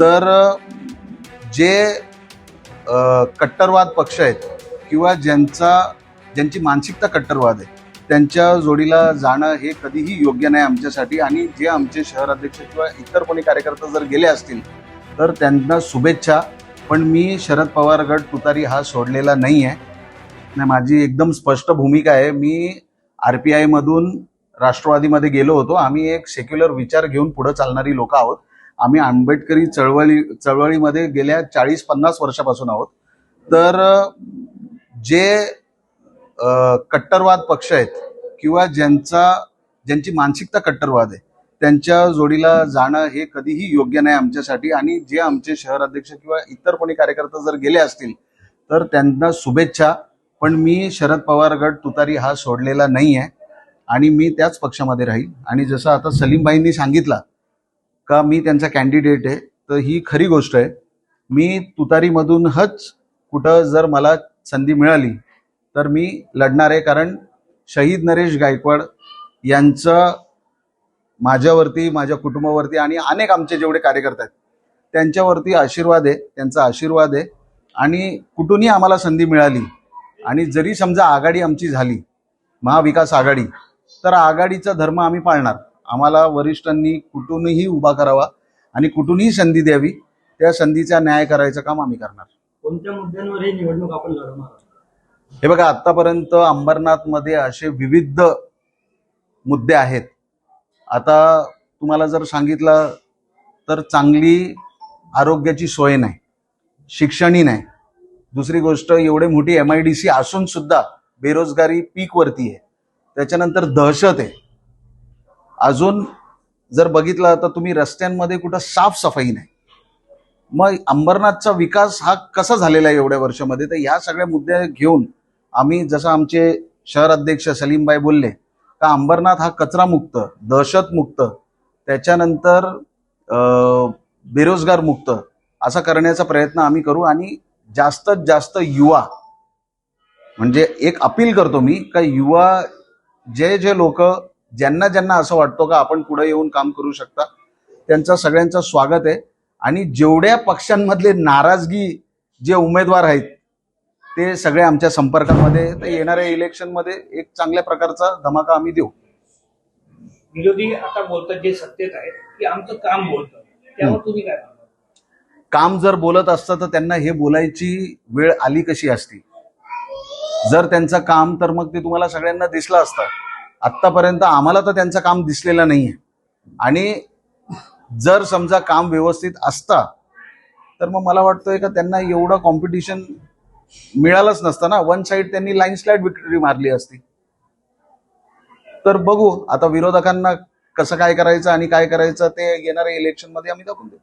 तर जे कट्टरवाद पक्ष आहेत किंवा ज्यांचा ज्यांची मानसिकता कट्टरवाद आहे त्यांच्या जोडीला जाणं हे कधीही योग्य नाही आमच्यासाठी. आणि जे आमचे शहर अध्यक्ष किंवा इतर कोणी कार्यकर्ता जर गेले असतील तर त्यांना शुभेच्छा. पण मी शरद पवार गट तुतारी हा सोडलेला नाही आहे नाही माझी एकदम स्पष्ट भूमिका आहे. मी आर पी आयमधून राष्ट्रवादीमध्ये गेलो होतो. आम्ही एक सेक्युलर विचार घेऊन पुढे चालणारी लोक आहोत. आम्ही आंबेडकरी चळवळी चळवळीमध्ये गेल्या चाळीस पन्नास वर्षापासून आहोत. तर जे कट्टरवाद पक्ष आहेत किंवा ज्यांचा ज्यांची मानसिकता कट्टरवाद आहे त्यांच्या जोडीला जाणं हे कधीही योग्य नाही आमच्यासाठी. आणि जे आमचे शहर अध्यक्ष किंवा इतर कोणी कार्यकर्ता जर गेले असतील तर त्यांना शुभेच्छा. पण मी शरद पवार गट तुतारी हा सोडलेला नाही आहे आणि मी त्याच पक्षामध्ये राहील. आणि जसं आता सलीमबाईंनी सांगितलं का मी त्यांचा कॅन्डिडेट आहे तर ही खरी गोष्ट आहे. मी तुतारीमधूनच कुठं जर मला संधी मिळाली तर मी लढणार आहे. कारण शहीद नरेश गायकवाड यांचं माझ्यावरती माझ्या कुटुंबावरती आणि अनेक आमचे जेवढे कार्यकर्ते आहेत त्यांच्यावरती आशीर्वाद आहे त्यांचा आशीर्वाद आहे. आणि कुठूनही आम्हाला संधी मिळाली आणि जरी समजा आघाडी आमची झाली महाविकास आघाडी तर आघाडीचा धर्म आम्ही पाळणार. आम्हाला वरिष्ठांनी कुठूनही उभा करावा आणि कुठूनही संधी द्यावी त्या संधीचा न्याय करायचं काम आम्ही करणार. कोणत्या मुद्द्यांवर ही निवडणूक आपण लढवणार? हे बघा आतापर्यंत अंबरनाथमध्ये असे विविध मुद्दे आहेत. आता तुम्हाला जर सांगितलं तर चांगली आरोग्याची सोय नाही शिक्षणही नाही. दुसरी गोष्ट एवढी मोठी एम आय डी सी असून सुद्धा बेरोजगारी पीकवरती आहे. त्याच्यानंतर दहशत आहे. अजून जर बघितलं तर तुम्ही रस्त्यांमध्ये कुठं साफसफाई नाही. मग अंबरनाथचा विकास हा कसा झालेला आहे एवढ्या वर्षामध्ये? तर ह्या सगळ्या मुद्दे घेऊन आम्ही जसं आमचे शहर अध्यक्ष सलीमबाई बोलले का अंबरनाथ हा कचरा मुक्त दहशत मुक्त त्याच्यानंतर बेरोजगार मुक्त असा करण्याचा प्रयत्न आम्ही करू आणि जास्तीत जास्त युवा म्हणजे एक अपील करतो मी का युवा जे जे लोक ज्यांना ज्यांना असं वाटतो का आपण पुढे येऊन काम करू शकता त्यांचं सगळ्यांचं स्वागत आहे. आणि जेवढ्या पक्षांमधले नाराजगी जे उमेदवार आहेत ते सगळे आमच्या संपर्कामध्ये तर येणाऱ्या इलेक्शनमध्ये एक चांगल्या प्रकारचा धमाका आम्ही देऊ. विरोधी आता बोलतात जे सत्तेत आहेत की आमचं काम बोलतं त्यावर तुम्ही काय म्हणता? काम जर बोलत असतं तर त्यांना हे बोलायची वेळ आली कशी असती? जर त्यांचं काम तर मग ते तुम्हाला सगळ्यांना दिसलं असतं. आत्तापर्यंत आम्हाला तर त्यांचं काम दिसलेलं नाही आहे आणि जर समजा काम व्यवस्थित असता तर मग मला वाटतंय का त्यांना एवढं कॉम्पिटिशन मिळालंच नसतं ना. वन साईड त्यांनी लाईनस्लाईड विक्टरी मारली असती. तर बघू आता विरोधकांना कसं काय करायचं आणि काय करायचं ते येणाऱ्या इलेक्शनमध्ये आम्ही दाखवून देऊ.